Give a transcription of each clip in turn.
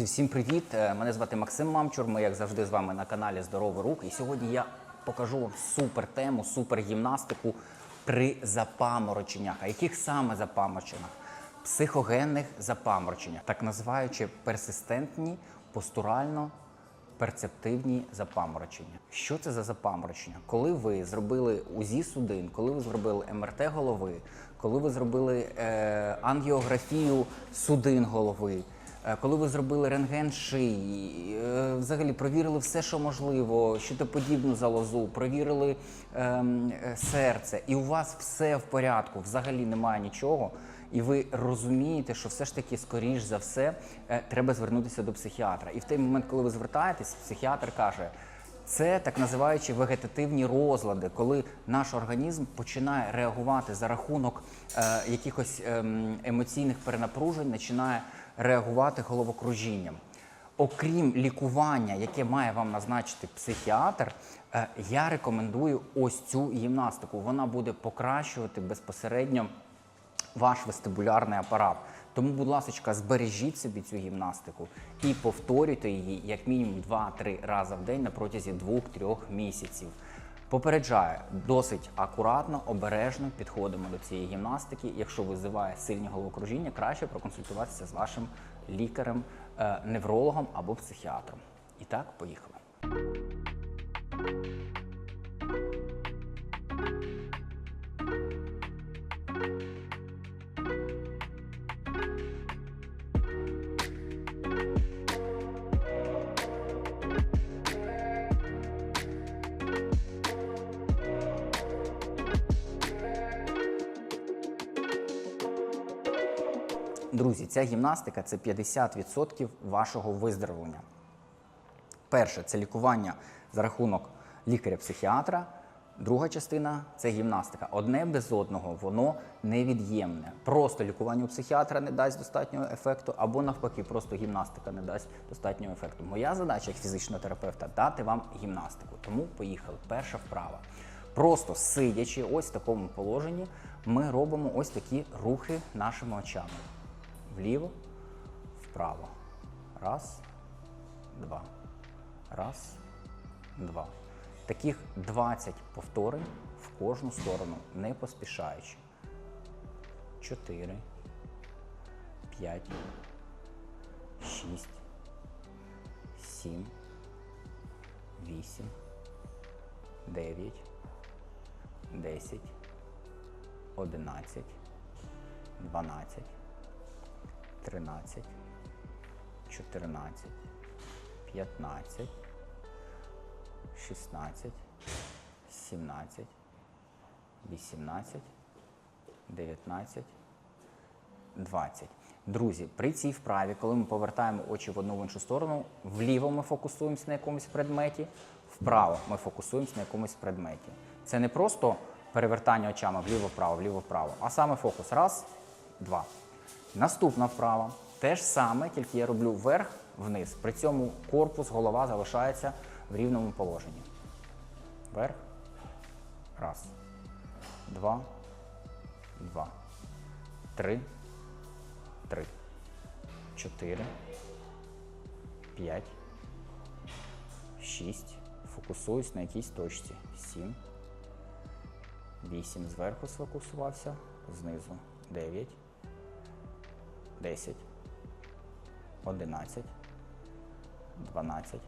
Друзі, всім привіт! Е, Мене звати Максим Мамчур. Ми, як завжди, з вами на каналі Здоровий рух. І сьогодні я покажу вам супер тему, супер гімнастику при запамороченнях. А яких саме запамороченнях? Психогенних запамороченнях, так називаючи персистентні постурально перцептивні запаморочення. Що це за запаморочення? Коли ви зробили УЗІ судин, коли ви зробили МРТ голови, коли ви зробили е, ангіографію судин голови, коли ви зробили рентген шиї, е, взагалі провірили все, що можливо, щитоподібну залозу, провірили ем, е, серце, і у вас все в порядку, взагалі немає нічого і ви розумієте, що все ж таки, скоріш за все, е, треба звернутися до психіатра. І в той момент, коли ви звертаєтесь, психіатр каже. Це так називаючі вегетативні розлади, коли наш організм починає реагувати за рахунок е, якихось ем, емоційних перенапружень, починає реагувати головокружінням. Окрім лікування, яке має вам назначити психіатр, е, я рекомендую ось цю гімнастику. Вона буде покращувати безпосередньо ваш вестибулярний апарат. Тому, будь ласка, збережіть собі цю гімнастику і повторюйте її як мінімум 2-3 рази в день на протязі 2-3 місяців. Попереджаю, досить акуратно, обережно підходимо до цієї гімнастики. Якщо визиває сильні головокружіння, краще проконсультуватися з вашим лікарем, е, неврологом або психіатром. І так, поїхали. Друзі, ця гімнастика це 50% вашого виздоровлення. Перше це лікування за рахунок лікаря-психіатра. Друга частина це гімнастика. Одне без одного воно невід'ємне. Просто лікування у психіатра не дасть достатнього ефекту, або навпаки, просто гімнастика не дасть достатнього ефекту. Моя задача як фізичного терапевта дати вам гімнастику. Тому поїхали. Перша вправа. Просто сидячи, ось в такому положенні, ми робимо ось такі рухи нашими очами. Вліво, вправо. Раз, два. Раз, два. Таких 20 повторень в кожну сторону, не поспішаючи. 4, 5, 6, 7, 8, 9, 10, 11, 12, 13, 14, 15, 16, 17, 18, 19, 20. Друзі, при цій вправі, коли ми повертаємо очі в одну в іншу сторону, вліво ми фокусуємося на якомусь предметі, вправо ми фокусуємося на якомусь предметі. Це не просто перевертання очами вліво-вправо, вліво-вправо, а саме фокус. Раз, два. Наступна вправа. Те ж саме, тільки я роблю вверх, вниз. При цьому корпус, голова залишається в рівному положенні. Вверх. Раз. Два. Два. Три. Три. Чотири. П'ять. Шість. Фокусуюсь на якійсь точці. Сім. Вісім. Зверху сфокусувався. Знизу. Дев'ять. 10, 11, 12,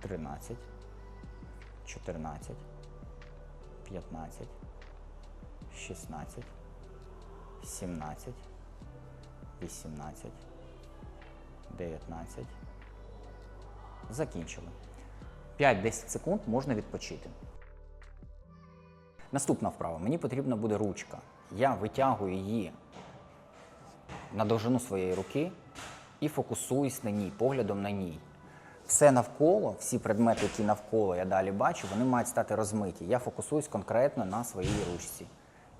13, 14, 15, 16, 17, 18, 19. Закінчили. 5-10 секунд можна відпочити. Наступна вправа. Мені потрібна буде ручка. Я витягую її на довжину своєї руки і фокусуюсь на ній, поглядом на ній. Все навколо, всі предмети, які навколо я далі бачу, вони мають стати розмиті. Я фокусуюсь конкретно на своїй ручці.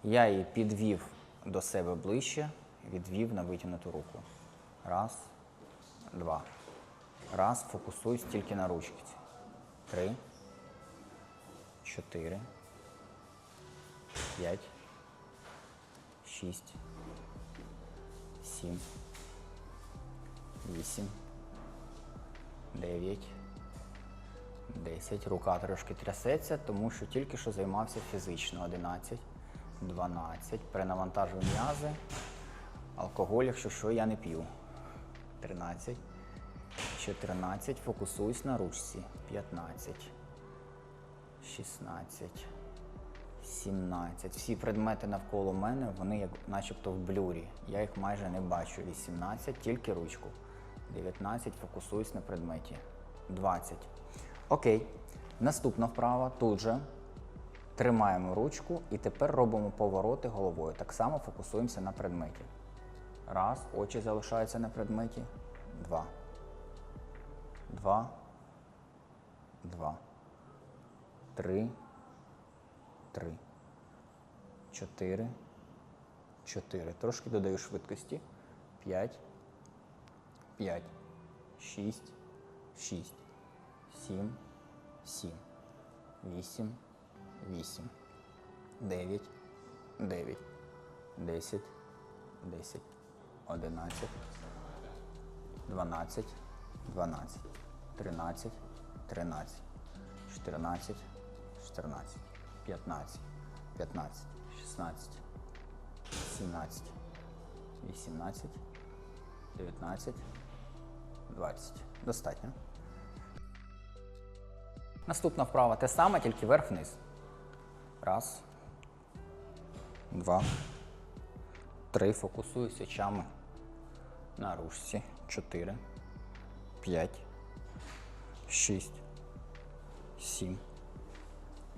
Я її підвів до себе ближче, відвів на витягнуту руку. Раз, два. Раз, фокусуюсь тільки на ручці. Три, чотири, п'ять, шість. 7, вісім, дев'ять, десять. Рука трошки трясеться, тому що тільки що займався фізично. Одинадцять, дванадцять. Перенавантажую м'язи. Алкоголь, якщо що, я не п'ю. Тринадцять, чотирнадцять. Фокусуюсь на ручці. П'ятнадцять. 16, 17. Всі предмети навколо мене, вони як начебто в блюрі. Я їх майже не бачу. 18, тільки ручку. 19, фокусуюсь на предметі. 20. Окей. Наступна вправа тут же. Тримаємо ручку і тепер робимо повороти головою. Так само фокусуємося на предметі. Раз, очі залишаються на предметі. Два. Два. Два. Три. Три. Чотири. Чотири. Трошки додаю швидкості. П'ять. П'ять. Шість. Шість. Сім. Сім. Вісім. Вісім. Дев'ять. Дев'ять. Десять. Десять. Одинадцять. Дванадцять. Дванадцять. Тринадцять. Тринадцять. 14, 14, 15, 15, 16, 17, 18, 19, 20. Достатньо. Наступна вправа те саме, тільки вверх-вниз. Раз. Два. Три. Фокусуюсь очами на ручці. Чотири. П'ять. Шість. 7,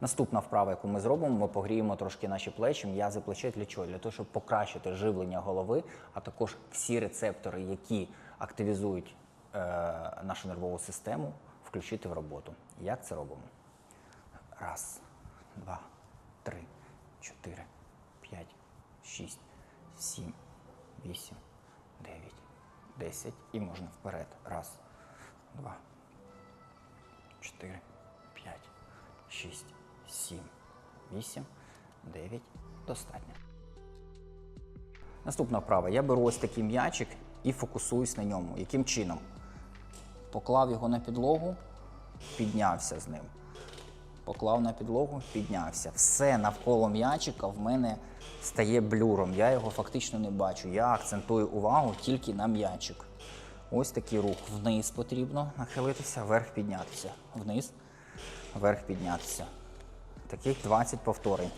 Наступна вправа, яку ми зробимо, ми погріємо трошки наші плечі, м'язи плечей для чого? Для того, щоб покращити живлення голови, а також всі рецептори, які активізують е, нашу нервову систему, включити в роботу. Як це робимо? Раз, два, три, чотири, п'ять, шість, сім, вісім, дев'ять, десять. І можна вперед. Раз, два, чотири, п'ять, шість, сім, вісім, дев'ять. Достатньо. Наступна вправа. Я беру ось такий м'ячик і фокусуюсь на ньому. Яким чином? Поклав його на підлогу, піднявся з ним. Поклав на підлогу, піднявся. Все навколо м'ячика в мене стає блюром. Я його фактично не бачу. Я акцентую увагу тільки на м'ячик. Ось такий рух. Вниз потрібно нахилитися, вверх піднятися. Вниз, вверх піднятися. Таких 20 повторень.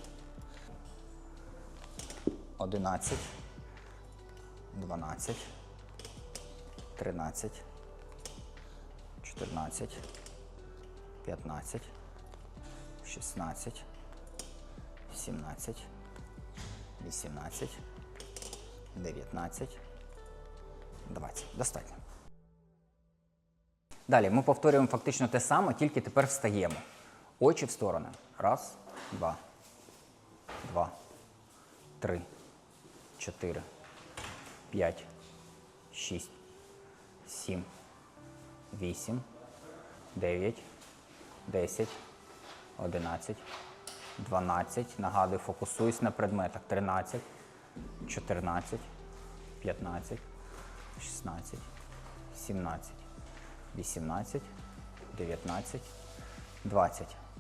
11, 12, 13, 14, 15, 16, 17, 18, 19, 20. Достатньо. Далі ми повторюємо фактично те саме, тільки тепер встаємо. Очі в сторони. Раз, два, два, три, чотири, п'ять, шість, сім, вісім, дев'ять, десять, одинадцять, дванадцять. Нагадую, фокусуюсь на предметах. Тринадцять, чотирнадцять, п'ятнадцять, шістнадцять, сімнадцять, вісімнадцять, дев'ятнадцять, двадцять.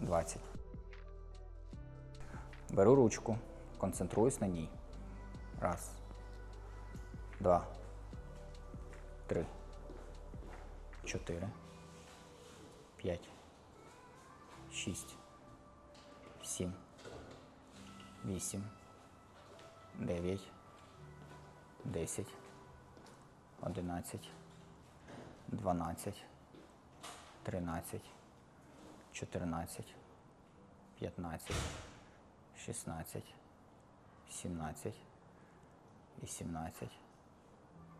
двадцять. Беру ручку, концентруюсь на ній. Раз, два, три, чотири, п'ять, шість, сім, вісім, дев'ять, десять, одинадцять, дванадцять, тринадцять, чотирнадцять, п'ятнадцять, шістнадцять, сімнадцять, вісімнадцять,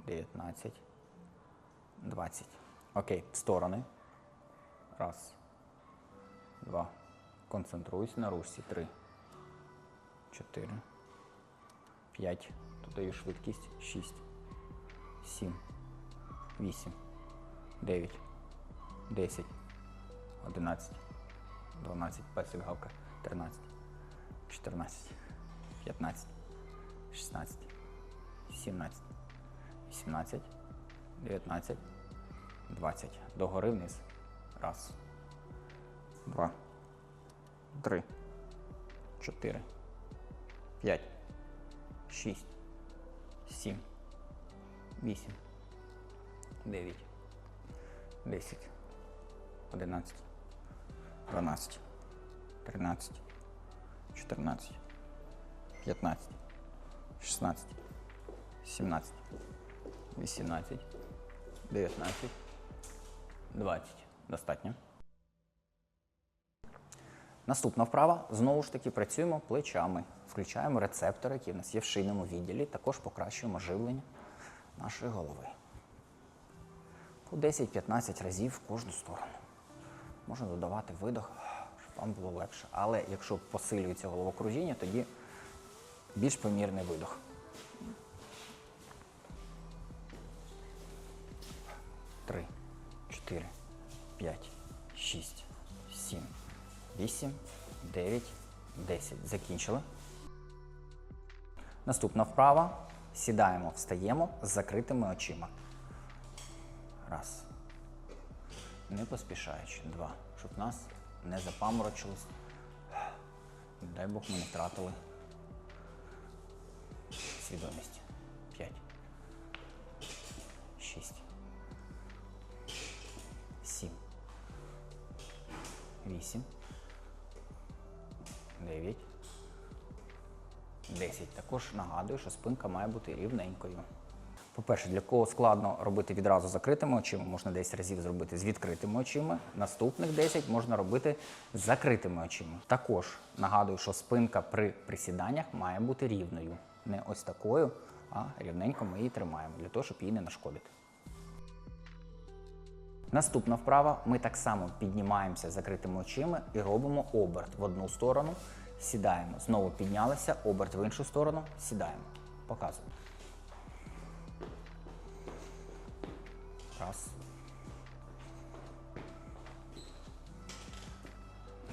дев'ятнадцять, двадцять. Окей, сторони. Раз. Два. Концентруюсь на русі. Три. Чотири. П'ять. Додаю швидкість. Шість. Сім. Вісім. Дев'ять. Десять. Одинадцять. Дванадцять. Песик гавка. Тринадцять. Чотирнадцять. П'ятнадцять. Шістнадцять. Сімнадцять. Вісімнадцять. Дев'ятнадцять. Двадцять. Догори вниз. Раз. Два. Три. Чотири. П'ять. Шість. Сім. Вісім. Дев'ять. Десять. Одинадцять. Дванадцять. Тринадцять. Чотирнадцять. П'ятнадцять. Шістнадцять. Сімнадцять. Вісімнадцять. Дев'ятнадцять. Двадцять. Достатньо. Наступна вправа. Знову ж таки працюємо плечами. Включаємо рецептори, які в нас є в шийному відділі. Також покращуємо живлення нашої голови. По 10-15 разів в кожну сторону. Можна додавати видох, щоб вам було легше. Але якщо посилюється головокружіння, тоді більш помірний видох. Три, чотири, п'ять, шість, сім, вісім, дев'ять, десять. Закінчили. Наступна вправа. Сідаємо, встаємо з закритими очима. Раз. Не поспішаючи. Два. Щоб нас не запаморочилось. Дай Бог ми не втратили свідомість. П'ять. Шість. Сім. Вісім. Дев'ять. 10. Також нагадую, що спинка має бути рівненькою. По-перше, для кого складно робити відразу закритими очима, можна 10 разів зробити з відкритими очима. Наступних 10 можна робити з закритими очима. Також нагадую, що спинка при присіданнях має бути рівною. Не ось такою, а рівненько ми її тримаємо, для того, щоб її не нашкодити. Наступна вправа. Ми так само піднімаємося закритими очима і робимо оберт в одну сторону, сідаємо. Знову піднялися, оберт в іншу сторону, сідаємо. Показуємо. Раз.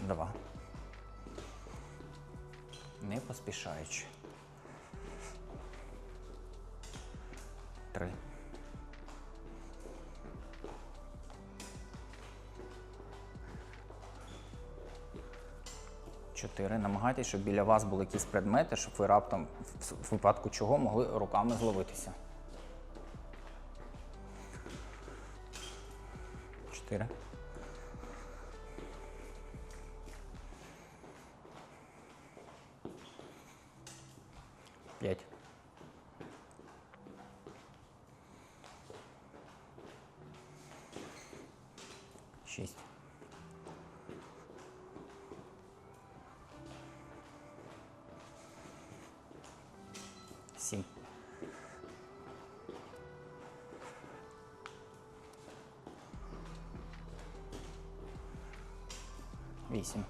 Два. Не поспішаючи. Три. Чотири. Намагайтесь, щоб біля вас були якісь предмети, щоб ви раптом, в випадку чого, могли руками зловитися. Чотири. П'ять. Шість. 8.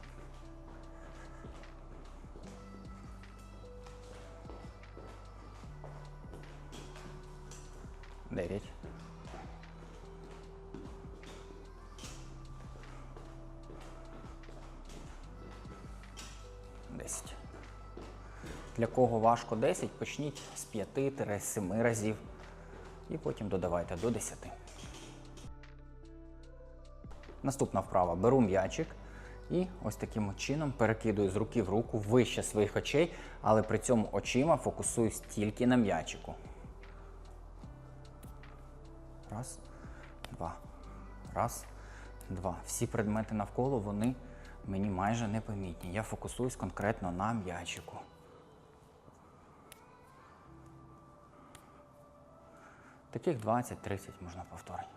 Дев'ять. Десять. Для кого важко 10, почніть з 5-7 разів і потім додавайте до 10. Наступна вправа. Беру м'ячик і ось таким чином перекидую з руки в руку вище своїх очей, але при цьому очима фокусуюсь тільки на м'ячику. Раз, два. Раз, два. Всі предмети навколо вони мені майже непомітні. Я фокусуюсь конкретно на м'ячику. Таких 20-30 можна повторити.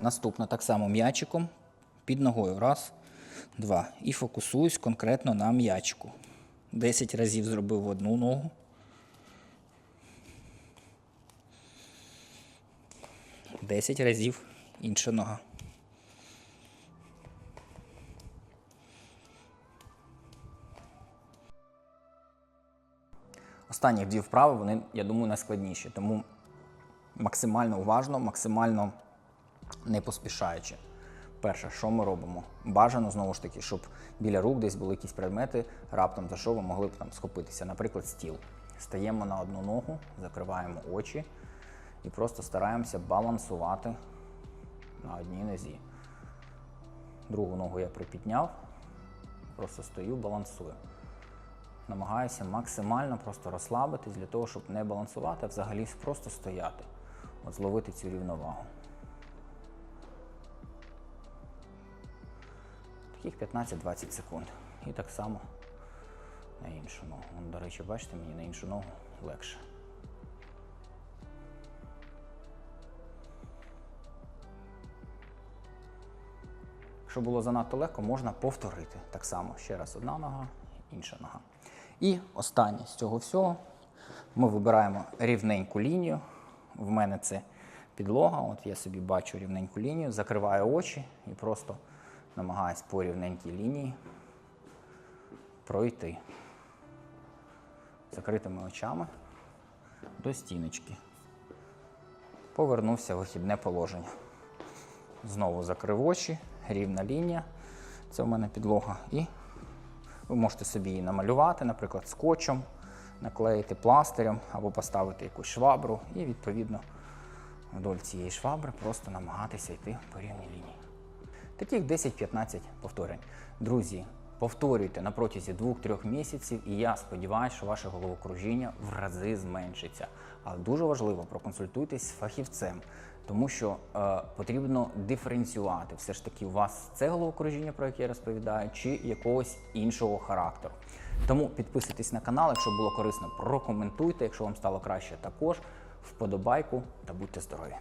Наступно так само м'ячиком під ногою. Раз, два. І фокусуюсь конкретно на м'ячику. 10 разів зробив одну ногу. Десять разів інша нога. Останні дві вправи, вони, я думаю, найскладніші. Тому максимально уважно, максимально не поспішаючи. Перше, що ми робимо? Бажано знову ж таки, щоб біля рук десь були якісь предмети, раптом за що ви могли б там схопитися. Наприклад, стіл. Стаємо на одну ногу, закриваємо очі і просто стараємося балансувати на одній нозі. Другу ногу я припідняв, просто стою, балансую. Намагаюся максимально просто розслабитись для того, щоб не балансувати, а взагалі просто стояти. От зловити цю рівновагу. Таких 15-20 секунд. І так само на іншу ногу. До речі, бачите, мені на іншу ногу легше. Якщо було занадто легко, можна повторити. Так само ще раз одна нога, інша нога. І останнє з цього всього ми вибираємо рівненьку лінію. В мене це підлога. От я собі бачу рівненьку лінію, закриваю очі і просто намагаюсь по рівненькій лінії пройти закритими очами до стіночки. Повернувся в вихідне положення. Знову закрив очі, рівна лінія. Це в мене підлога. І ви можете собі її намалювати, наприклад, скотчем, наклеїти пластирем або поставити якусь швабру і, відповідно, вдоль цієї швабри просто намагатися йти по рівній лінії. Таких 10-15 повторень. Друзі, повторюйте на протязі 2-3 місяців, і я сподіваюся, що ваше головокружіння в рази зменшиться. Але дуже важливо проконсультуйтесь з фахівцем, тому що е, потрібно диференціювати. Все ж таки, у вас це головокружіння, про яке я розповідаю, чи якогось іншого характеру. Тому підписуйтесь на канал, якщо було корисно, прокоментуйте. Якщо вам стало краще, також вподобайку та будьте здорові.